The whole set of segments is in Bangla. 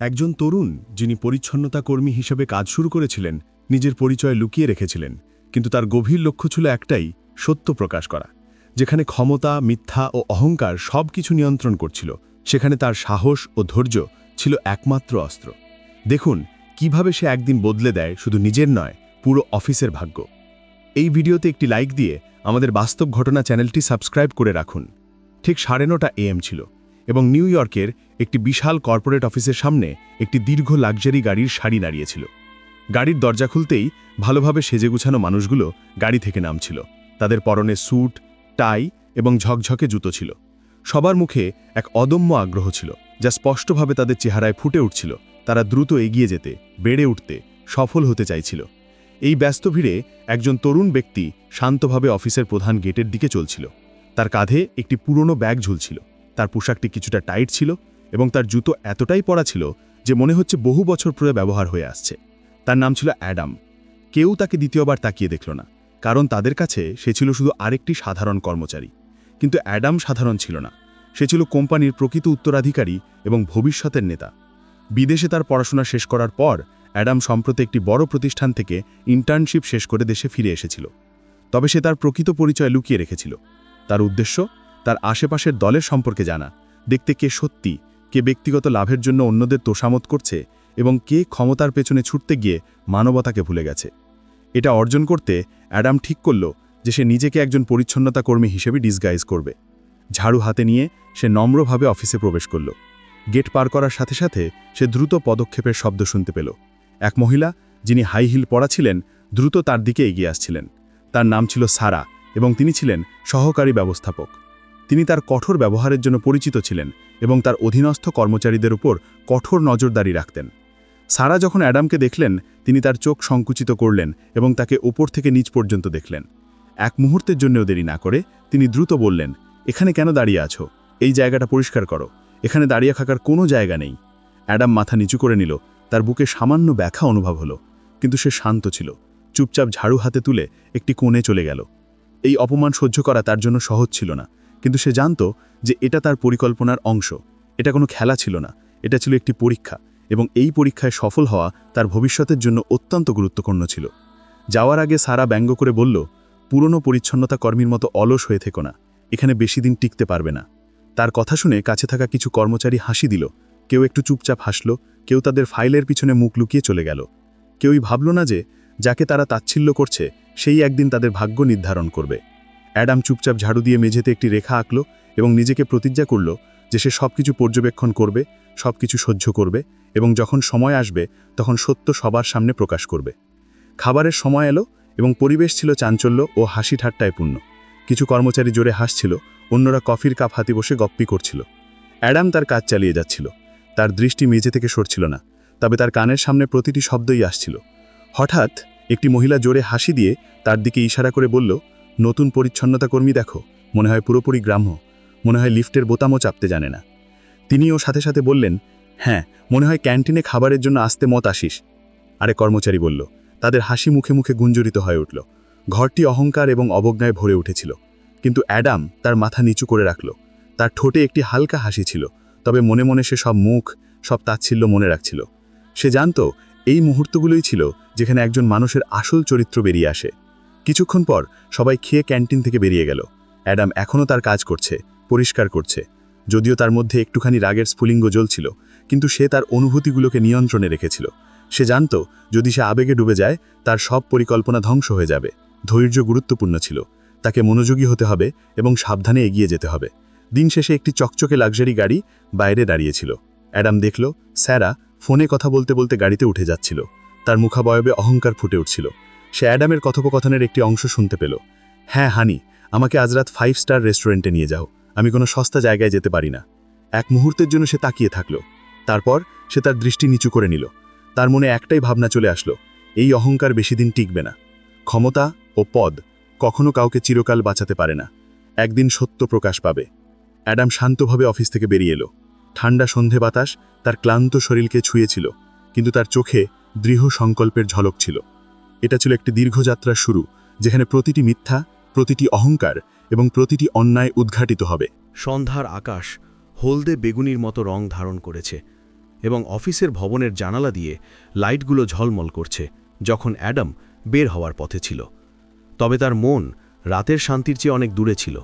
একজন তরুণ যিনি পরিচ্ছন্নতা কর্মী হিসেবে কাজ শুরু করেছিলেন, নিজের পরিচয় লুকিয়ে রেখেছিলেন, কিন্তু তার গভীর লক্ষ্য ছিল একটাই, সত্য প্রকাশ করা, যেখানে ক্ষমতা, মিথ্যা ও অহংকার সব কিছু নিয়ন্ত্রণ করছিল, সেখানে তার সাহস ও ধৈর্য ছিল একমাত্র অস্ত্র। দেখুন, কীভাবে সে একদিন বদলে দেয় শুধু নিজের নয়, পুরো অফিসের ভাগ্য। এই ভিডিওতে একটি লাইক দিয়ে আমাদের বাস্তব ঘটনা চ্যানেলটি সাবস্ক্রাইব করে রাখুন। ঠিক সাড়ে নটা এএম ছিল এবং নিউ ইয়র্কের একটি বিশাল কর্পোরেট অফিসের সামনে একটি দীর্ঘ লাক্সারি গাড়ির সারি দাঁড়িয়েছিল। গাড়ির দরজা খুলতেই ভালোভাবে সেজে গুছানো মানুষগুলো গাড়ি থেকে নামছিল। তাদের পরনে স্যুট, টাই এবং ঝকঝকে জুতো ছিল। সবার মুখে এক অদম্য আগ্রহ ছিল, যা স্পষ্টভাবে তাদের চেহারায় ফুটে উঠছিল। তারা দ্রুত এগিয়ে যেতে, বেড়ে উঠতে সফল হতে চাইছিল। এই ব্যস্ত ভিড়ে একজন তরুণ ব্যক্তি শান্তভাবে অফিসের প্রধান গেটের দিকে চলছিল। তার কাঁধে একটি পুরনো ব্যাগ ঝুলছিল। তার পোশাকটি কিছুটা টাইট ছিল এবং তার জুতো এতটাই পরা ছিল যে মনে হচ্ছে বহু বছর পরে ব্যবহার হয়ে আসছে। তার নাম ছিল অ্যাডাম। কেউ তাকে দ্বিতীয়বার তাকিয়ে দেখল না, কারণ তাদের কাছে সে ছিল শুধু আরেকটি সাধারণ কর্মচারী। কিন্তু অ্যাডাম সাধারণ ছিল না। সে ছিল কোম্পানির প্রকৃত উত্তরাধিকারী এবং ভবিষ্যতের নেতা। বিদেশে তার পড়াশোনা শেষ করার পর, অ্যাডাম সম্প্রতি একটি বড় প্রতিষ্ঠান থেকে ইন্টার্নশিপ শেষ করে দেশে ফিরে এসেছিল। তবে সে তার প্রকৃত পরিচয় লুকিয়ে রেখেছিল। তার উদ্দেশ্য, তার আশেপাশের দলের সম্পর্কে জানা, দেখতে কে সত্যি কে ব্যক্তিগত লাভের জন্য অন্যদের তোষামত করছে এবং কে ক্ষমতার পেছনে ছুটতে গিয়ে মানবতাকে ভুলে গেছে। এটা অর্জন করতে অ্যাডাম ঠিক করল যে সে নিজেকে একজন পরিচ্ছন্নতা কর্মী হিসেবে ডিসগাইজ করবে। ঝাড়ু হাতে নিয়ে সে নম্রভাবে অফিসে প্রবেশ করল। গেট পার করার সাথে সাথে সে দ্রুত পদক্ষেপের শব্দ শুনতে পেল। এক মহিলা, যিনি হাই হিল পরা ছিলেন, দ্রুত তার দিকে এগিয়ে আসছিলেন। তার নাম ছিল সারা এবং তিনি ছিলেন সহকারী ব্যবস্থাপক। তিনি তার কঠোর ব্যবহারের জন্য পরিচিত ছিলেন এবং তার অধীনস্থ কর্মচারীদের উপর কঠোর নজরদারি রাখতেন। সারা যখন অ্যাডামকে দেখলেন, তিনি তার চোখ সংকুচিত করলেন এবং তাকে ওপর থেকে নিচ পর্যন্ত দেখলেন। এক মুহূর্তের জন্যও দেরি না করে তিনি দ্রুত বললেন, এখানে কেন দাঁড়িয়ে আছো? এই জায়গাটা পরিষ্কার করো। এখানে দাঁড়িয়ে থাকার কোনো জায়গা নেই। অ্যাডাম মাথা নিচু করে নিল, তার বুকে সামান্য ব্যাখ্যা অনুভব হলো, কিন্তু সে শান্ত ছিল। চুপচাপ ঝাড়ু হাতে তুলে একটি কোণে চলে গেল। এই অপমান সহ্য করা তার জন্য সহজ ছিল না। কিন্তু সে জানত যে এটা তার পরিকল্পনার অংশ। এটা কোনো খেলা ছিল না, এটা ছিল একটি পরীক্ষা এবং এই পরীক্ষায় সফল হওয়া তার ভবিষ্যতের জন্য অত্যন্ত গুরুত্বপূর্ণ ছিল। যাওয়ার আগে সারা ব্যঙ্গ করে বলল, পুরনো পরিচ্ছন্নতা কর্মীর মতো অলস হয়ে থেকো না, এখানে বেশি দিন টিকতে পারবে না। তার কথা শুনে কাছে থাকা কিছু কর্মচারী হাসি দিল। কেউ একটু চুপচাপ হাসল, কেউ তাদের ফাইলের পিছনে মুখ লুকিয়ে চলে গেল। কেউই ভাবল না যে, যাকে তারা তাচ্ছিল্য করছে, সেই একদিন তাদের ভাগ্য নির্ধারণ করবে। অ্যাডাম চুপচাপ ঝাড়ু দিয়ে মেঝেতে একটি রেখা আঁকল এবং নিজেকে প্রতিজ্ঞা করল যে সে সব কিছু পর্যবেক্ষণ করবে সব কিছু সহ্য করবে এবং যখন সময় আসবে, তখন সত্য সবার সামনে প্রকাশ করবে। খাবারের সময় এলো এবং পরিবেশ ছিল চাঞ্চল্য ও হাসি ঠাট্টায় পূর্ণ। কিছু কর্মচারী জোরে হাসছিল, অন্যরা কফির কাপ হাতে বসে গপ্পি করছিল। অ্যাডাম তার কাজ চালিয়ে যাচ্ছিল। তার দৃষ্টি মেঝে থেকে সরছিল না, তবে তার কানের সামনে প্রতিটি শব্দই আসছিল। হঠাৎ একটি মহিলা জোরে হাসি দিয়ে তার দিকে ইশারা করে বলল নতুন পরিচ্ছন্নতা কর্মী দেখো, মনে হয় পুরোপুরি গ্রাম্য, মনে হয় লিফটের বোতামও চাপতে জানে না। তিনিও সাথে সাথে বললেন হ্যাঁ মনে হয় ক্যান্টিনে খাবারের জন্য আসতে মত আসিস। আরে কর্মচারী বলল, তাদের হাসি মুখে মুখে গুঞ্জরিত হয়ে উঠল। ঘরটি অহংকার এবং অবজ্ঞায় ভরে উঠেছিল। কিন্তু অ্যাডাম তার মাথা নিচু করে রাখল। তার ঠোঁটে একটি হালকা হাসি ছিল, তবে মনে মনে সে সব মুখ, সব তাচ্ছিল্য মনে রাখছিল। সে জানত, এই মুহূর্তগুলোই ছিল যেখানে একজন মানুষের আসল চরিত্র বেরিয়ে আসে। কিছুক্ষণ পর সবাই খেয়ে ক্যান্টিন থেকে বেরিয়ে গেল। অ্যাডাম এখনও তার কাজ করছে, পরিষ্কার করছে। যদিও তার মধ্যে একটুখানি রাগের স্ফুলিঙ্গ জ্বলছিল, কিন্তু সে তার অনুভূতিগুলোকে নিয়ন্ত্রণে রেখেছিল। সে জানত, যদি সে আবেগে ডুবে যায়, তার সব পরিকল্পনা ধ্বংস হয়ে যাবে। ধৈর্য গুরুত্বপূর্ণ ছিল। তাকে মনোযোগী হতে হবে এবং সাবধানে এগিয়ে যেতে হবে। দিন শেষে একটি চকচকে লাক্সারি গাড়ি বাইরে দাঁড়িয়েছিল। অ্যাডাম দেখল, স্যারা ফোনে কথা বলতে বলতে গাড়িতে উঠে যাচ্ছিল। তার মুখাবয়বে অহংকার ফুটে উঠছিল। সে অ্যাডামের কথোপকথনের একটি অংশ শুনতে পেল। হ্যাঁ হানি, আমাকে আজ রাত ফাইভ স্টার রেস্টুরেন্টে নিয়ে যাও। আমি কোনো সস্তা জায়গায় যেতে পারি না। এক মুহূর্তের জন্য সে তাকিয়ে থাকল। তারপর সে তার দৃষ্টি নিচু করে নিল। তার মনে একটাই ভাবনা চলে আসলো, এই অহংকার বেশি দিন টিকবে না। ক্ষমতা ও পদ কখনো কাউকে চিরকাল বাঁচাতে পারে না। একদিন সত্য প্রকাশ পাবে। অ্যাডাম শান্তভাবে অফিস থেকে বেরিয়ে এলো। ঠান্ডা সন্ধে বাতাস তার ক্লান্ত শরীরকে ছুঁয়েছিল, কিন্তু তার চোখে দৃঢ় সংকল্পের ঝলক ছিল। এটা ছিল একটি দীর্ঘযাত্রার শুরু, যেখানে প্রতিটি মিথ্যা, প্রতিটি অহংকার এবং প্রতিটি অন্যায় উদ্ঘাটিত হবে। সন্ধ্যার আকাশ হলদে বেগুনির মতো রং ধারণ করেছে এবং অফিসের ভবনের জানালা দিয়ে লাইটগুলো ঝলমল করছে যখন অ্যাডাম বের হওয়ার পথে ছিল। তবে তার মন রাতের শান্তির চেয়ে অনেক দূরে ছিল।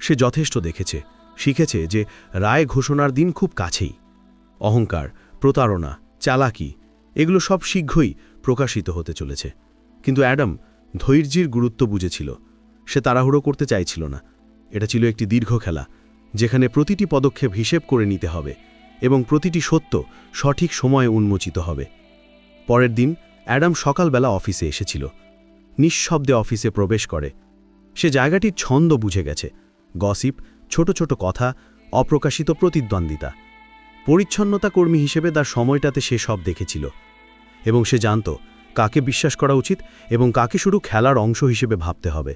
সে যথেষ্ট দেখেছে, শিখেছে যে রায় ঘোষণার দিন খুব কাছেই। অহংকার, প্রতারণা, চালাকি, এগুলো সব শীঘ্রই প্রকাশিত হতে চলেছে। কিন্তু অ্যাডাম ধৈর্যের গুরুত্ব বুঝেছিল। সে তাড়াহুড়ো করতে চাইছিল না। এটা ছিল একটি দীর্ঘ খেলা, যেখানে প্রতিটি পদক্ষেপ হিসেব করে নিতে হবে এবং প্রতিটি সত্য সঠিক সময়ে উন্মোচিত হবে। পরের দিন, অ্যাডাম সকালবেলা অফিসে এসেছিল। নিঃশব্দে অফিসে প্রবেশ করে। সে জায়গাটির ছন্দ বুঝে গেছে। গসিপ, ছোট ছোট কথা, অপ্রকাশিত প্রতিদ্বন্দ্বিতা। পরিচ্ছন্নতা কর্মী হিসেবে তার সময়টাতে সে সব দেখেছিল। এবং সে জানত কাকে বিশ্বাস করা উচিত এবং কাকে শুধু খেলার অংশ হিসেবে ভাবতে হবে।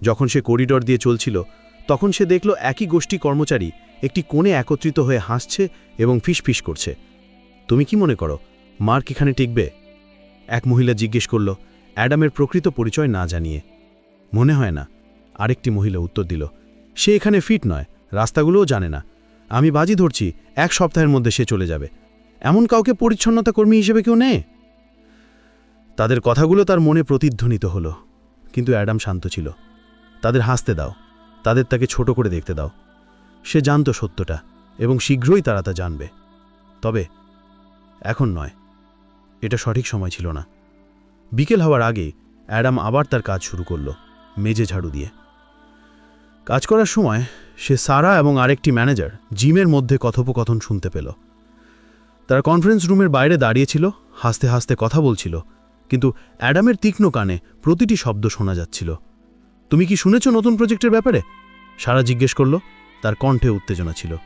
যখন সে করিডর দিয়ে চলছিল, তখন সে দেখল একই গোষ্ঠী কর্মচারী একটি কোণে একত্রিত হয়ে হাসছে এবং ফিসফিস করছে। তুমি কি মনে করো, মার্ক এখানে টিকবে? এক মহিলা জিজ্ঞেস করল, অ্যাডামের প্রকৃত পরিচয় না জানিয়ে। মনে হয় না। আরেকটি মহিলা উত্তর দিল, সে এখানে ফিট নয়, রাস্তাগুলোও জানে না। আমি বাজি ধরছি, এক সপ্তাহের মধ্যে সে চলে যাবে। এমন কাউকে পরিচ্ছন্নতা কর্মী হিসেবে কেউ নেয় তাদের কথাগুলো তার মনে প্রতিধ্বনিত হলো, কিন্তু অ্যাডাম শান্ত ছিল। তাদের হাসতে দাও, তাদের তাকে ছোট করে দেখতে দাও। সে জানত সত্যটা, এবং শীঘ্রই তারা তা জানবে। তবে, এখন নয়, এটা সঠিক সময় ছিল না। বিকেল হওয়ার আগে, অ্যাডাম আবার তার কাজ শুরু করল মেজে ঝাড়ু দিয়ে। কাজ করার সময়, সে সারা এবং আরেকটি ম্যানেজার, জিমের মধ্যে কথোপকথন শুনতে পেল। তারা কনফারেন্স রুমের বাইরে দাঁড়িয়েছিল, হাসতে হাসতে কথা বলছিল, কিন্তু অ্যাডামের তীক্ষ্ণ কানে প্রতিটি শব্দ শোনা যাচ্ছিল। তুমি কি শুনেছ নতুন প্রজেক্টের ব্যাপারে? সারা জিজ্ঞেস করল, তার কণ্ঠে উত্তেজনা ছিল।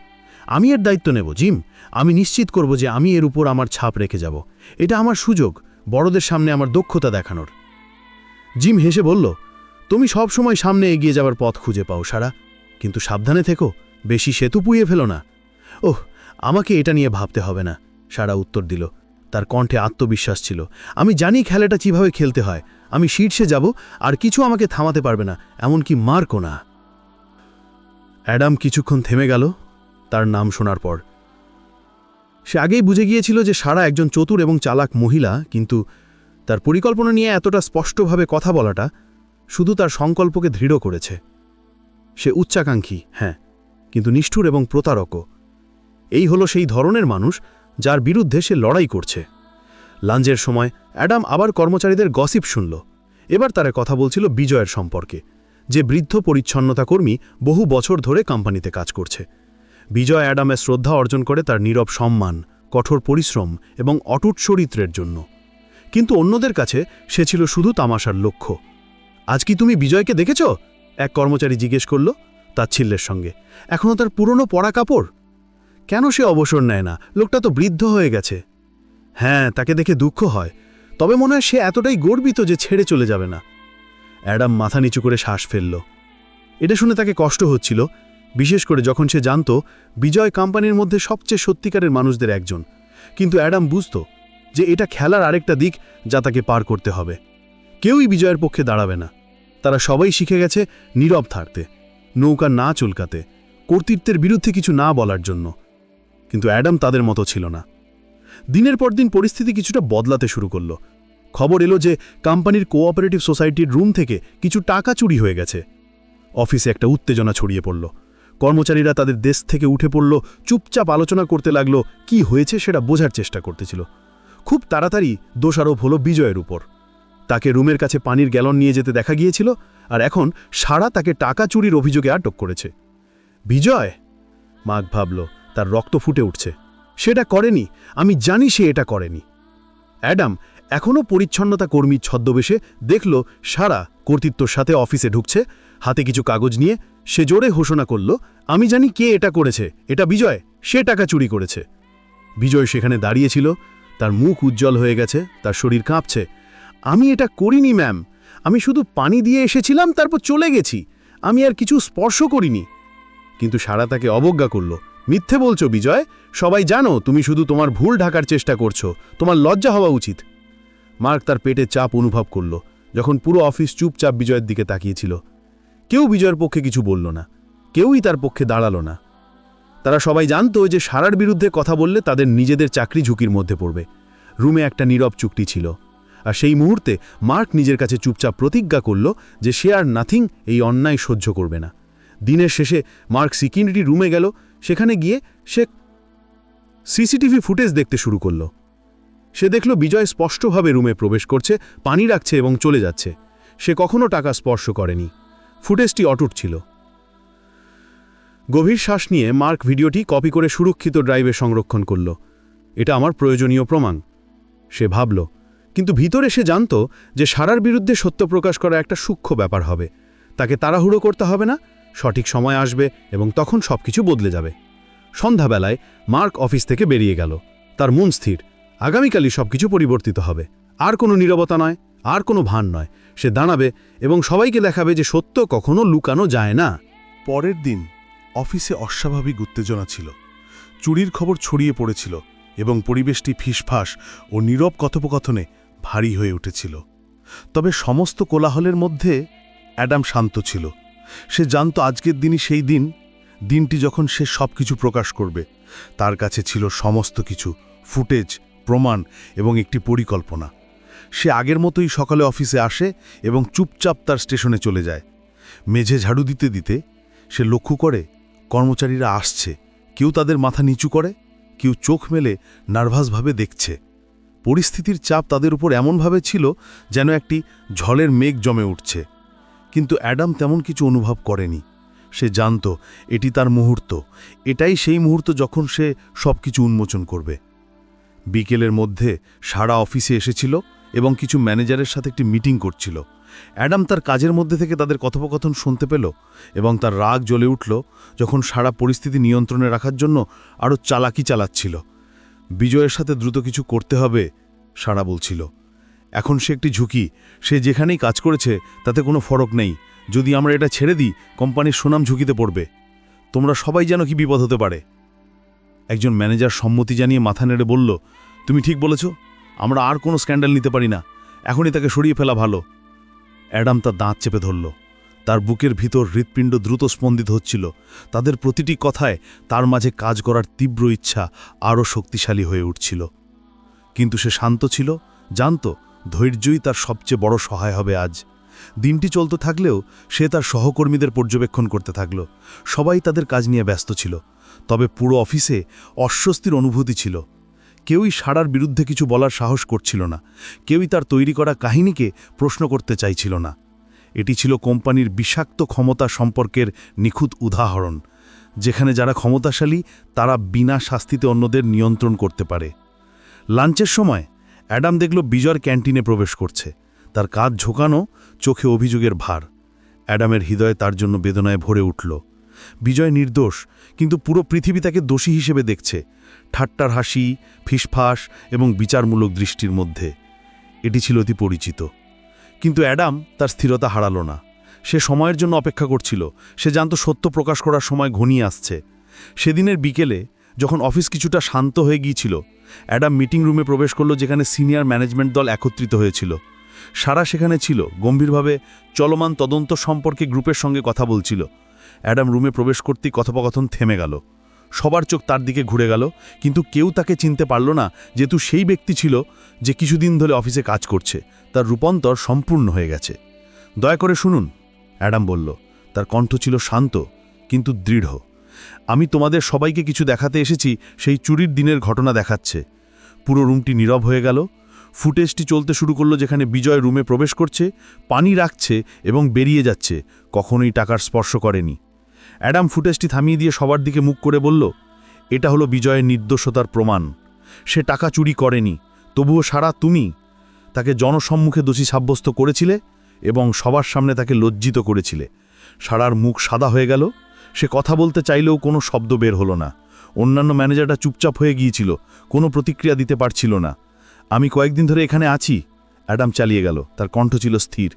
আমি এর দায়িত্ব নেব, জিম। আমি নিশ্চিত করব যে আমি এর উপর আমার ছাপ রেখে যাব। এটা আমার সুযোগ, বড়দের সামনে আমার দক্ষতা দেখানোর। জিম হেসে বলল, তুমি সব সময় সামনে এগিয়ে যাবার পথ খুঁজে পাও, সারা। কিন্তু সাবধানে থেকো, বেশি সেতু পুইয়ে ফেলো না। ওহ, আমাকে এটা নিয়ে ভাবতে হবে না। সারা উত্তর দিল। তার কণ্ঠে আত্মবিশ্বাস ছিল। আমি জানি খেলাটা কীভাবে খেলতে হয়। আমি শীর্ষে যাব, আর কিছু আমাকে থামাতে পারবে না, এমনকি মার্কও না। অ্যাডাম কিছুক্ষণ থেমে গেল, তার নাম শোনার পর। সে আগেই বুঝে গিয়েছিল যে সারা একজন চতুর এবং চালাক মহিলা, কিন্তু তার পরিকল্পনা নিয়ে এতটা স্পষ্টভাবে কথা বলাটা শুধু তার সংকল্পকে দৃঢ় করেছে। সে উচ্চাকাঙ্ক্ষী হ্যাঁ কিন্তু নিষ্ঠুর এবং প্রতারকও। এই হলো সেই ধরনের মানুষ যার বিরুদ্ধে সে লড়াই করছে। লাঞ্জের সময় অ্যাডাম আবার কর্মচারীদের গসিপ শুনল। এবার তারা কথা বলছিল বিজয়ের সম্পর্কে। যে বৃদ্ধ পরিচ্ছন্নতা কর্মী বহু বছর ধরে কোম্পানিতে কাজ করছে। বিজয় অ্যাডামের শ্রদ্ধা অর্জন করে তার নীরব সম্মান, কঠোর পরিশ্রম এবং অটুট চরিত্রের জন্য। কিন্তু অন্যদের কাছে সে ছিল শুধু তামাশার লক্ষ্য। আজ কি তুমি বিজয়কে দেখেছ? এক কর্মচারী জিজ্ঞেস করল তাচ্ছিল্যের সঙ্গে। এখনও তার পুরনো পড়া কাপড়? কেন সে অবসর নেয় না? লোকটা তো বৃদ্ধ হয়ে গেছে। হ্যাঁ তাকে দেখে দুঃখ হয়। তবে মনে হয় সে এতটাই গর্বিত যে ছেড়ে চলে যাবে না। অ্যাডাম মাথা নিচু করে শ্বাস ফেলল। এটা শুনে তাকে কষ্ট হচ্ছিল। বিশেষ করে যখন সে জানত, বিজয় কোম্পানির মধ্যে সবচেয়ে সত্যিকারের মানুষদের একজন। কিন্তু অ্যাডাম বুঝত যে এটা খেলার আরেকটা দিক যা তাকে পার করতে হবে। কেউই বিজয়ের পক্ষে দাঁড়াবে না। তারা সবাই শিখে গেছে নীরব থাকতে, নৌকা না চুলকাতে, কর্তৃত্বের বিরুদ্ধে কিছু না বলার জন্য। কিন্তু অ্যাডাম তাদের মতো ছিল না। দিনের পর দিন পরিস্থিতি কিছুটা বদলাতে শুরু করল। খবর এলো যে কোম্পানির কোঅপারেটিভ সোসাইটির রুম থেকে কিছু টাকা চুরি হয়ে গেছে। অফিসে একটা উত্তেজনা ছড়িয়ে পড়ল। কর্মচারীরা তাদের দেশ থেকে উঠে পড়ল, চুপচাপ আলোচনা করতে লাগল, কি হয়েছে সেটা বোঝার চেষ্টা করতেছিল। খুব তাড়াতাড়ি দোষারোপ হলো বিজয়ের উপর। তাকে রুমের কাছে পানির গ্যালন নিয়ে যেতে দেখা গিয়েছিল, আর এখন সারা তাকে টাকা চুরির অভিযোগে আটক করেছে। বিজয়? মাঘ ভাবল তার রক্ত ফুটে উঠছে। সেটা করেনি, আমি জানি সে এটা করেনি। অ্যাডাম এখনও পরিচ্ছন্নতা কর্মীর ছদ্মবেশে দেখল সারা কর্তৃত্বর সাথে অফিসে ঢুকছে, হাতে কিছু কাগজ নিয়ে সে জোরে ঘোষণা করল, আমি জানি কে এটা করেছে, এটা বিজয়, সে টাকা চুরি করেছে। বিজয় সেখানে দাঁড়িয়েছিল, তার মুখ উজ্জ্বল হয়ে গেছে, তার শরীর কাঁপছে। আমি এটা করিনি, ম্যাম। আমি শুধু পানি দিয়ে এসেছিলাম, তারপর চলে গেছি। আমি আর কিছু স্পর্শ করিনি। কিন্তু সারা তাকে অবজ্ঞা করল মিথ্যে বলছো, বিজয়। সবাই জানো, তুমি শুধু তোমার ভুল ঢাকার চেষ্টা করছ। তোমার লজ্জা হওয়া উচিত। মার্ক তার পেটে চাপ অনুভব করল, যখন পুরো অফিস চুপচাপ বিজয়ের দিকে তাকিয়েছিল। কেউ বিজয়ের পক্ষে কিছু বলল না। কেউই তার পক্ষে দাঁড়াল না। তারা সবাই জানতো যে সারার বিরুদ্ধে কথা বললে তাদের নিজেদের চাকরি ঝুঁকির মধ্যে পড়বে। রুমে একটা নীরব চুক্তি ছিল। আর সেই মুহূর্তে মার্ক নিজের কাছে চুপচাপ প্রতিজ্ঞা করল যে সে আর নাথিং এই অন্যায় সহ্য করবে না। দিনের শেষে মার্ক সিকিউরিটি রুমে গেল সেখানে গিয়ে সে সিসিটিভি ফুটেজ দেখতে শুরু করল। সে দেখল বিজয় স্পষ্টভাবে রুমে প্রবেশ করছে, পানি রাখছে এবং চলে যাচ্ছে। সে কখনো টাকা স্পর্শ করেনি। ফুটেজটি অটুট ছিল। গভীর শ্বাস নিয়ে মার্ক ভিডিওটি কপি করে সুরক্ষিত ড্রাইভে সংরক্ষণ করল। এটা আমার প্রয়োজনীয় প্রমাণ, সে ভাবল। কিন্তু ভিতরে সে জানত যে সারার বিরুদ্ধে সত্য প্রকাশ করা একটা সূক্ষ্ম ব্যাপার হবে। তাকে তাড়াহুড়ো করতে হবে না? সঠিক সময় আসবে এবং তখন সবকিছু বদলে যাবে। সন্ধ্যাবেলায় মার্ক অফিস থেকে বেরিয়ে গেল। তার মন স্থির। আগামীকালই সবকিছু পরিবর্তিত হবে। আর কোনো নীরবতা নয়, আর কোনো ভান নয়। সে দাঁড়াবে এবং সবাইকে দেখাবে যে সত্য কখনো লুকানো যায় না। পরের দিন অফিসে অস্বাভাবিক উত্তেজনা ছিল। চুরির খবর ছড়িয়ে পড়েছিল এবং পরিবেশটি ফিসফাস ও নীরব কথোপকথনে ভারী হয়ে উঠেছিল। তবে সমস্ত কোলাহলের মধ্যে অ্যাডাম শান্ত ছিল। সে জানত আজকের দিনই সেই দিন, দিনটি যখন সে সব কিছু প্রকাশ করবে। তার কাছে ছিল সমস্ত কিছু, ফুটেজ, প্রমাণ এবং একটি পরিকল্পনা। সে আগের মতোই সকালে অফিসে আসে এবং চুপচাপ তার স্টেশনে চলে যায়। মেঝে ঝাড়ু দিতে দিতে সে লক্ষ্য করে, কর্মচারীরা আসছে। কেউ তাদের মাথা নিচু করে, কেউ চোখ মেলে নার্ভাসভাবে দেখছে। পরিস্থিতির চাপ তাদের উপর এমনভাবে ছিল যেন একটি ঝলের মেঘ জমে উঠছে। কিন্তু অ্যাডাম তেমন কিছু অনুভব করেনি। সে জানত, এটি তার মুহূর্ত। এটাই সেই মুহূর্ত যখন সে সব কিছু উন্মোচন করবে। বিকেলের মধ্যে সারা অফিসে এসেছিল এবং কিছু ম্যানেজারের সাথে একটি মিটিং করছিল। অ্যাডাম তার কাজের মধ্যে থেকে তাদের কথোপকথন শুনতে পেল এবং তার রাগ জ্বলে উঠল যখন সারা পরিস্থিতি নিয়ন্ত্রণে রাখার জন্য আরও চালাকি চালাচ্ছিল। বিজয়ের সাথে দ্রুত কিছু করতে হবে, সারা বলছিল। এখন সে একটি ঝুঁকি। সে যেখানেই কাজ করেছে, তাতে কোনো ফরক নেই। যদি আমরা এটা ছেড়ে দিই, কোম্পানির সুনাম ঝুঁকিতে পড়বে। তোমরা সবাই যেন কি বিপদ হতে পারে। একজন ম্যানেজার সম্মতি জানিয়ে মাথা নেড়ে বলল, তুমি ঠিক বলেছ, আমরা আর কোনো স্ক্যান্ডাল নিতে পারি না। এখনই তাকে সরিয়ে ফেলা ভালো। অ্যাডাম তার দাঁত চেপে ধরল। তার বুকের ভিতর হৃৎপিণ্ড দ্রুত স্পন্দিত হচ্ছিল। তাদের প্রতিটি কথায় তার মাঝে কাজ করার তীব্র ইচ্ছা আরও শক্তিশালী হয়ে উঠছিল। কিন্তু সে শান্ত ছিল, জানত ধৈর্যই তার সবচেয়ে বড় সহায় হবে আজ। দিনটি চলতে থাকলেও সে তার সহকর্মীদের পর্যবেক্ষণ করতে থাকল। সবাই তাদের কাজ নিয়ে ব্যস্ত ছিল। তবে পুরো অফিসে অস্বস্তির অনুভূতি ছিল। কেউই সারার বিরুদ্ধে কিছু বলার সাহস করছিল না। কেউই তার তৈরি করা কাহিনীকে প্রশ্ন করতে চাইছিল না। এটি ছিল কোম্পানির বিষাক্ত ক্ষমতা সম্পর্কের নিখুঁত উদাহরণ, যেখানে যারা ক্ষমতাশালী, তারা বিনা শাস্তিতে অন্যদের নিয়ন্ত্রণ করতে পারে। লাঞ্চের সময় অ্যাডাম দেখল বিজয়ের ক্যান্টিনে প্রবেশ করছে। তার কাজ ঝোকানো, চোখে অভিযোগের ভার। অ্যাডামের হৃদয়ে তার জন্য বেদনায় ভরে উঠল। বিজয় নির্দোষ, কিন্তু পুরো পৃথিবী তাকে দোষী হিসেবে দেখছে। ঠাট্টার হাসি, ফিসফাস এবং বিচারমূলক দৃষ্টির মধ্যে। এটি ছিল অতি পরিচিত। কিন্তু অ্যাডাম তার স্থিরতা হারালো না। সে সময়ের জন্য অপেক্ষা করছিল। সে জানত সত্য প্রকাশ করার সময় ঘনিয়ে আসছে। সেদিনের বিকেলে, যখন অফিস কিছুটা শান্ত হয়ে গিয়েছিল অ্যাডাম মিটিং রুমে প্রবেশ করল যেখানে সিনিয়র ম্যানেজমেন্ট দল একত্রিত হয়েছিল। সারা সেখানে ছিল, গম্ভীরভাবে চলমান তদন্ত সম্পর্কে গ্রুপের সঙ্গে কথা বলছিল। অ্যাডাম রুমে প্রবেশ করতেই কথোপকথন থেমে গেল। সবার চোখ তার দিকে ঘুরে গেল, কিন্তু কেউ তাকে চিনতে পারল না যেহেতু সেই ব্যক্তি ছিল যে কিছুদিন ধরে অফিসে কাজ করছে। তার রূপান্তর সম্পূর্ণ হয়ে গেছে। দয়া করে শুনুন, অ্যাডাম বলল। তার কণ্ঠ ছিল শান্ত, কিন্তু দৃঢ়। আমি তোমাদের সবাইকে কিছু দেখাতে এসেছি, সেই চুরির দিনের ঘটনা দেখাচ্ছে। পুরো রুমটি নীরব হয়ে গেল। ফুটেজটি চলতে শুরু করল যেখানে বিজয় রুমে প্রবেশ করছে, পানি রাখছে এবং বেরিয়ে যাচ্ছে, কখনোই টাকার স্পর্শ করেনি। অ্যাডাম ফুটেজটি থামিয়ে দিয়ে সবার দিকে মুখ করে বলল, এটা হলো বিজয়ের নির্দোষতার প্রমাণ। সে টাকা চুরি করেনি, তবুও সারা তুমি? তাকে জনসম্মুখে দোষী সাব্যস্ত করেছিলে এবং সবার সামনে তাকে লজ্জিত করেছিলে। সারার মুখ সাদা হয়ে গেল। সে কথা বলতে চাইলেও কোনো শব্দ বের হলো না। অন্যান্য ম্যানেজারটা চুপচাপ হয়ে গিয়েছিল, কোনো প্রতিক্রিয়া দিতে পারছিল না। আমি কয়েকদিন ধরে এখানে আছি, অ্যাডাম চালিয়ে গেল, তার কণ্ঠ ছিল স্থির।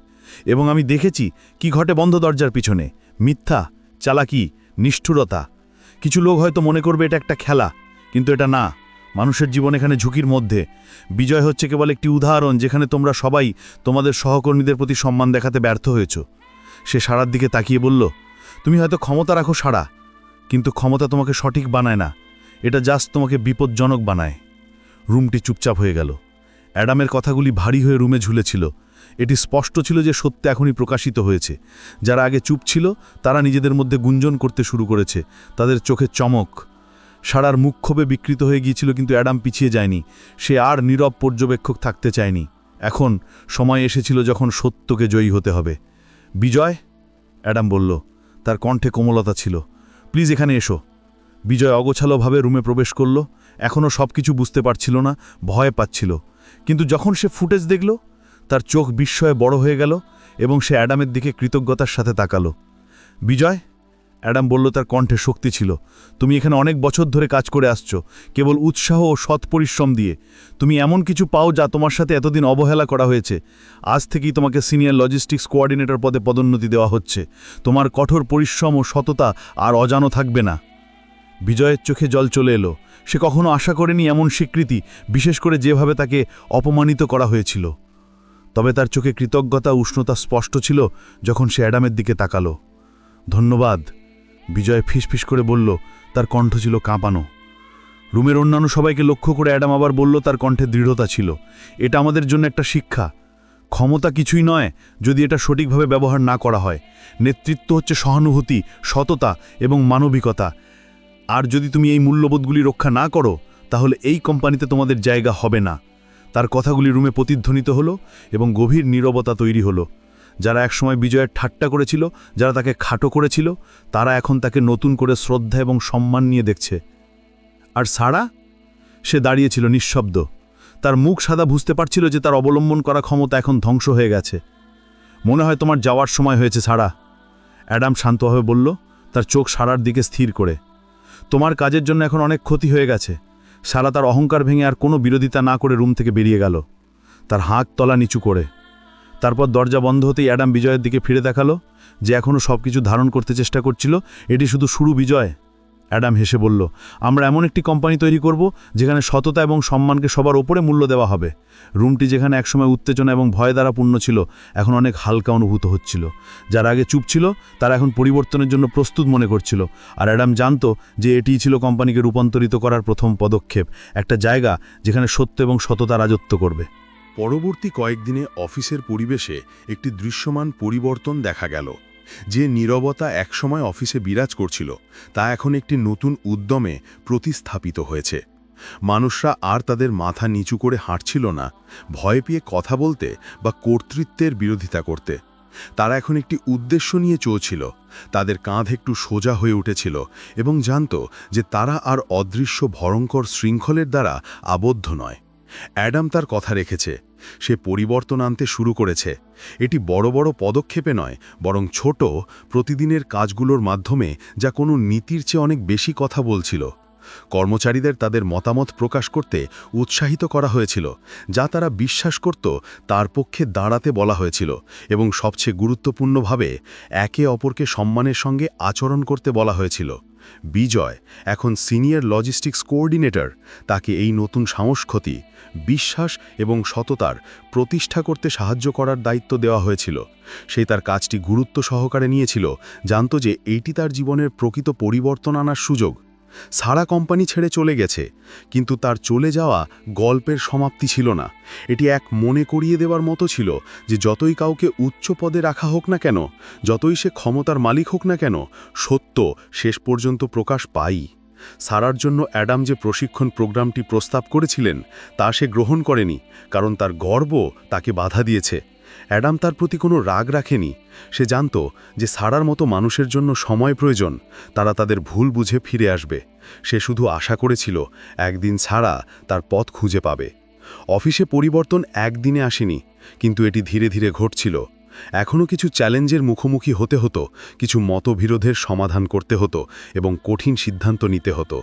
এবং আমি দেখেছি কি ঘটে বন্ধ দরজার পিছনে, মিথ্যা, চালাকি, নিষ্ঠুরতা। কিছু লোক হয়তো মনে করবে এটা একটা খেলা, কিন্তু এটা না। মানুষের জীবন এখানে ঝুঁকির মধ্যে। বিজয় হচ্ছে কেবল একটি উদাহরণ যেখানে তোমরা সবাই তোমাদের সহকর্মীদের প্রতি সম্মান দেখাতে ব্যর্থ হয়েছ। সে সারার দিকে তাকিয়ে বলল তুমি হয়তো ক্ষমতা রাখো সারা কিন্তু ক্ষমতা তোমাকে সঠিক বানায় না। এটা জাস্ট তোমাকে বিপজ্জনক বানায়। রুমটি চুপচাপ হয়ে গেল। অ্যাডামের কথাগুলি ভারী হয়ে রুমে ঝুলেছিল। এটি স্পষ্ট ছিল যে সত্য এখনই প্রকাশিত হয়েছে। যারা আগে চুপ ছিল, তারা নিজেদের মধ্যে গুঞ্জন করতে শুরু করেছে। তাদের চোখে চমক। সারার মুখ ক্ষোভে বিকৃত হয়ে গিয়েছিল, কিন্তু অ্যাডাম পিছিয়ে যায়নি। সে আর নীরব পর্যবেক্ষক থাকতে চায়নি। এখন সময় এসেছিল যখন সত্যকে জয়ী হতে হবে। বিজয়? অ্যাডাম বলল তার কণ্ঠে কোমলতা ছিল। প্লিজ এখানে এসো। বিজয় অগোছালোভাবে রুমে প্রবেশ করল। এখনও সব কিছু বুঝতে পারছিল না, ভয় পাচ্ছিল। কিন্তু যখন সে ফুটেজ দেখল, তার চোখ বিস্ময়ে বড় হয়ে গেল এবং সে অ্যাডামের দিকে কৃতজ্ঞতার সাথে তাকালো। বিজয় অ্যাডাম বলল, তার কণ্ঠে শক্তি ছিল। তুমি এখানে অনেক বছর ধরে কাজ করে আসছো। কেবল উৎসাহ ও সৎ পরিশ্রম দিয়ে। তুমি এমন কিছু পাও যা তোমার সাথে এতদিন অবহেলা করা হয়েছে। আজ থেকেই তোমাকে সিনিয়র লজিস্টিক্স কোঅর্ডিনেটর পদে পদোন্নতি দেওয়া হচ্ছে। তোমার কঠোর পরিশ্রম ও সততা আর অজানো থাকবে না। বিজয়ের চোখে জল চলে এলো। সে কখনো আশা করেনি এমন স্বীকৃতি, বিশেষ করে যেভাবে তাকে অপমানিত করা হয়েছিল। তবে তার চোখে কৃতজ্ঞতা উষ্ণতা স্পষ্ট ছিল যখন সে অ্যাডামের দিকে তাকালো। ধন্যবাদ। বিজয় ফিসফিস করে বলল, তার কণ্ঠ ছিল কাঁপানো। রুমের অন্যান্য সবাইকে লক্ষ্য করে অ্যাডাম আবার বলল, তার কণ্ঠে দৃঢ়তা ছিল। এটা আমাদের জন্য একটা শিক্ষা। ক্ষমতা কিছুই নয় যদি এটা সঠিকভাবে ব্যবহার না করা হয়। নেতৃত্ব হচ্ছে সহানুভূতি, সততা এবং মানবিকতা। আর যদি তুমি এই মূল্যবোধগুলি রক্ষা না করো, তাহলে এই কোম্পানিতে তোমাদের জায়গা হবে না। তার কথাগুলি রুমে প্রতিধ্বনিত হলো এবং গভীর নীরবতা তৈরি হলো। যারা একসময় বিজয়ের ঠাট্টা করেছিল, যারা তাকে খাটো করেছিল, তারা এখন তাকে নতুন করে শ্রদ্ধা এবং সম্মান নিয়ে দেখছে। আর সারা? সে দাঁড়িয়েছিল নিঃশব্দ। তার মুখ সাদা বুঝতে পারছিল যে তার অবলম্বন করা ক্ষমতা এখন ধ্বংস হয়ে গেছে। মনে হয় তোমার যাওয়ার সময় হয়েছে, সারা। অ্যাডাম শান্তভাবে বলল, তার চোখ সারার দিকে স্থির করে। তোমার কাজের জন্য এখন অনেক ক্ষতি হয়ে গেছে। সারা তার অহংকার ভেঙে আর কোনো বিরোধিতা না করে রুম থেকে বেরিয়ে গেল। তার হাত তলা নিচু করে। তারপর দরজা বন্ধ হতেই অ্যাডাম বিজয়ের দিকে ফিরে দেখাল যে এখনও সব কিছু ধারণ করতে চেষ্টা করছিল। এটি শুধু শুরু বিজয়। অ্যাডাম হেসে বলল, আমরা এমন একটি কোম্পানি তৈরি করব যেখানে সততা এবং সম্মানকে সবার ওপরে মূল্য দেওয়া হবে। রুমটি যেখানে একসময় উত্তেজনা এবং ভয় দ্বারা পূর্ণ ছিল, এখন অনেক হালকা অনুভূত হচ্ছিল। যারা আগে চুপ ছিল, তারা এখন পরিবর্তনের জন্য প্রস্তুত মনে করছিল। আর অ্যাডাম জানতো যে এটিই ছিল কোম্পানিকে রূপান্তরিত করার প্রথম পদক্ষেপ, একটা জায়গা যেখানে সত্য এবং সততা রাজত্ব করবে। পরবর্তী কয়েকদিনে অফিসের পরিবেশে একটি দৃশ্যমান পরিবর্তন দেখা গেল। যে নীরবতা একসময় অফিসে বিরাজ করছিল, তা এখন একটি নতুন উদ্যমে প্রতিস্থাপিত হয়েছে। মানুষরা আর তাদের মাথা নিচু করে হাঁটছিল না, ভয় পেয়ে কথা বলতে বা কর্তৃত্বের বিরোধিতা করতে। তারা এখন একটি উদ্দেশ্য নিয়ে চলছিল, তাদের কাঁধ একটু সোজা হয়ে উঠেছিল এবং জানত যে তারা আর অদৃশ্য ভয়ঙ্কর শৃঙ্খলের দ্বারা আবদ্ধ নয়। অ্যাডাম তার কথা রেখেছে। সে পরিবর্তন আনতে শুরু করেছে। এটি বড় বড় পদক্ষেপে নয়, বরং ছোট, প্রতিদিনের কাজগুলোর মাধ্যমে যা কোনো নীতির চেয়ে অনেক বেশি কথা বলছিল। কর্মচারীদের তাদের মতামত প্রকাশ করতে উৎসাহিত করা হয়েছিল, যা তারা বিশ্বাস করত তার পক্ষে দাঁড়াতে বলা হয়েছিল এবং সবচেয়ে গুরুত্বপূর্ণভাবে একে অপরকে সম্মানের সঙ্গে আচরণ করতে বলা হয়েছিল। বিজয়, এখন সিনিয়র লজিস্টিক্স কোঅর্ডিনেটর, তাকে এই নতুন সংস্কৃতি বিশ্বাস এবং সততার প্রতিষ্ঠা করতে সাহায্য করার দায়িত্ব দেওয়া হয়েছিল। সে তার কাজটি গুরুত্ব সহকারে নিয়েছিল, জানত যে এটি তার জীবনের প্রকৃত পরিবর্তন আনার সুযোগ। সারা কোম্পানি ছেড়ে চলে গেছে, কিন্তু তার চলে যাওয়া গল্পের সমাপ্তি ছিল না। এটি এক মনে করিয়ে দেওয়ার মতো ছিল যে যতই কাউকে উচ্চ পদে রাখা হোক না কেন, যতই সে ক্ষমতার মালিক হোক না কেন, সত্য শেষ পর্যন্ত প্রকাশ পাই। সারার জন্য অ্যাডাম যে প্রশিক্ষণ প্রোগ্রামটি প্রস্তাব করেছিলেন, তা সে গ্রহণ করেনি, কারণ তার গর্ব তাকে বাধা দিয়েছে। অ্যাডাম তার প্রতি কোনো রাগ রাখেনি। সে জানত যে সারার মতো মানুষের জন্য সময় প্রয়োজন, তারা তাদের ভুল বুঝে ফিরে আসবে। সে শুধু আশা করেছিল, একদিন ছাড়া তার পথ খুঁজে পাবে। অফিসে পরিবর্তন একদিনে আসেনি, কিন্তু এটি ধীরে ধীরে ঘটছিল। এখনও কিছু চ্যালেঞ্জের মুখোমুখি হতে হতো, কিছু মতবিরোধের সমাধান করতে হতো এবং কঠিন সিদ্ধান্ত নিতে হতো।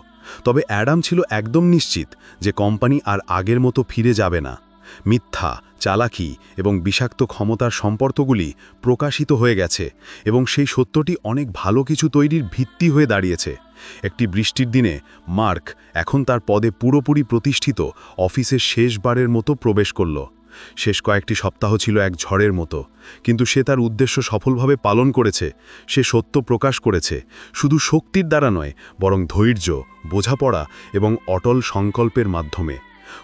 তবে অ্যাডাম ছিল একদম নিশ্চিত যে কোম্পানি আর আগের মতো ফিরে যাবে না। মিথ্যা, চালাকি এবং বিষাক্ত ক্ষমতার সম্পর্কগুলি প্রকাশিত হয়ে গেছে এবং সেই সত্যটি অনেক ভালো কিছু তৈরির ভিত্তি হয়ে দাঁড়িয়েছে। একটি বৃষ্টির দিনে মার্ক এখন তার পদে পুরোপুরি প্রতিষ্ঠিত অফিসের শেষবারের মতো প্রবেশ করল। শেষ কয়েকটি সপ্তাহ ছিল এক ঝড়ের মতো, কিন্তু সে তার উদ্দেশ্য সফলভাবে পালন করেছে, সে সত্য প্রকাশ করেছে, শুধু শক্তির দ্বারা নয়, বরং ধৈর্য, বোঝাপড়া এবং অটল সংকল্পের মাধ্যমে।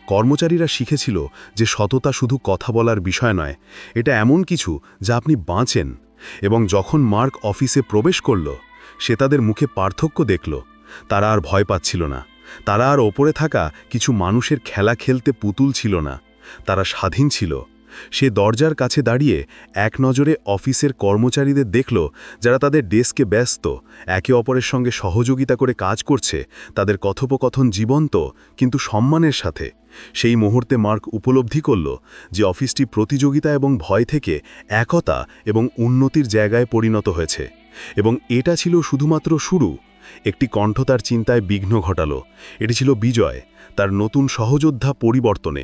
কর্মচারীরা শিখেছিল যে সততা শুধু কথা বলার বিষয় নয়, এটা এমন কিছু যা আপনি বাঁচেন। এবং যখন মার্ক অফিসে প্রবেশ করল, সে তাদের মুখে পার্থক্য দেখল। তারা আর ভয় পাচ্ছিল না। তারা আর ওপরে থাকা কিছু মানুষের খেলা খেলতে পুতুল ছিল না। তারা স্বাধীন ছিল। সে দরজার কাছে দাঁড়িয়ে এক নজরে অফিসের কর্মচারীদের দেখল যারা তাদের ডেস্কে ব্যস্ত, একে অপরের সঙ্গে সহযোগিতা করে কাজ করছে, তাদের কথোপকথন জীবন্ত কিন্তু সম্মানের সাথে। সেই মুহূর্তে মার্ক উপলব্ধি করল যে অফিসটি প্রতিযোগিতা এবং ভয় থেকে একতা এবং উন্নতির জায়গায় পরিণত হয়েছে এবং এটা ছিল শুধুমাত্র শুরু। একটি কণ্ঠ তার চিন্তায় বিঘ্ন ঘটাল। এটি ছিল বিজয়, তার নতুন সহযোদ্ধা পরিবর্তনে।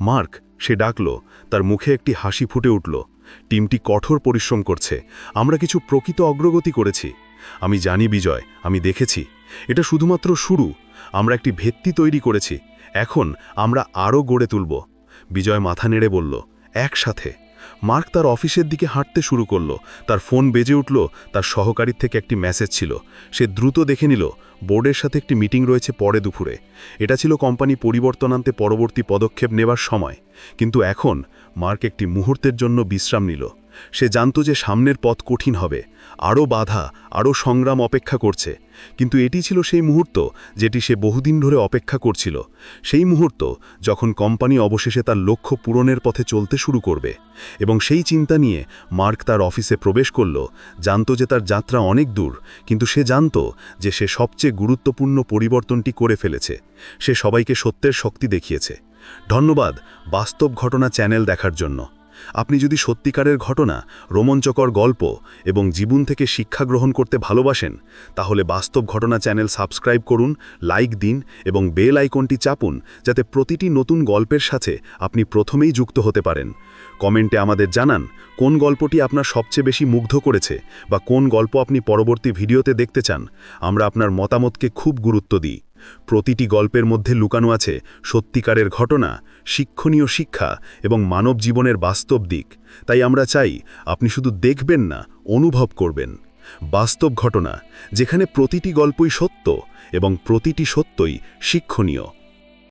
মার্ক, সে ডাকল তার মুখে একটি হাসি ফুটে উঠল। টিমটি কঠোর পরিশ্রম করছে। আমরা কিছু প্রকৃত অগ্রগতি করেছি। আমি জানি, বিজয়, আমি দেখেছি। এটা শুধুমাত্র শুরু। আমরা একটি ভিত্তি তৈরি করেছি। এখন আমরা আরও গড়ে তুলব। বিজয় মাথা নেড়ে বলল, একসাথে। মার্ক তার অফিসের দিকে হাঁটতে শুরু করল। তার ফোন বেজে উঠল, তার সহকারীর থেকে একটি মেসেজ ছিল। সে দ্রুত দেখে নিল, বোর্ডের সাথে একটি মিটিং রয়েছে পরে দুপুরে। এটা ছিল কোম্পানি পরিবর্তন আনতে পরবর্তী পদক্ষেপ নেবার সময়। কিন্তু এখন মার্ক একটি মুহূর্তের জন্য বিশ্রাম নিল। সে জানত যে সামনের পথ কঠিন হবে, আরও বাধা, আরও সংগ্রাম অপেক্ষা করছে। কিন্তু এটি ছিল সেই মুহূর্ত যেটি সে বহুদিন ধরে অপেক্ষা করছিল। সেই মুহূর্ত যখন কোম্পানি অবশেষে তার লক্ষ্য পূরণের পথে চলতে শুরু করবে এবং সেই চিন্তা নিয়ে মার্ক তার অফিসে প্রবেশ করল, জানত যে তার যাত্রা অনেক দূর, কিন্তু সে জানত যে সে সবচেয়ে গুরুত্বপূর্ণ পরিবর্তনটি করে ফেলেছে। সে সবাইকে সত্যের শক্তি দেখিয়েছে। ধন্যবাদ বাস্তব ঘটনা চ্যানেল দেখার জন্য। আপনি যদি সত্যিকারের ঘটনা, রোমাঞ্চকর গল্প এবং জীবন থেকে শিক্ষা গ্রহণ করতে ভালোবাসেন, তাহলে বাস্তব ঘটনা চ্যানেল সাবস্ক্রাইব করুন, লাইক দিন এবং বেল আইকনটি চাপুন যাতে প্রতিটি নতুন গল্পের সাথে আপনি প্রথমেই যুক্ত হতে পারেন। কমেন্টে আমাদের জানান, কোন গল্পটি আপনার সবচেয়ে বেশি মুগ্ধ করেছে বা কোন গল্প আপনি পরবর্তী ভিডিওতে দেখতে চান। আমরা আপনার মতামতকে খুব গুরুত্ব দিই। প্রতিটি গল্পের মধ্যে লুকানো আছে সত্যিকারের ঘটনা, শিক্ষণীয় শিক্ষা এবং মানব জীবনের বাস্তব দিক। তাই আমরা চাই আপনি শুধু দেখবেন না, অনুভব করবেন। বাস্তব ঘটনা, যেখানে প্রতিটি গল্পই সত্য এবং প্রতিটি সত্যই শিক্ষণীয়।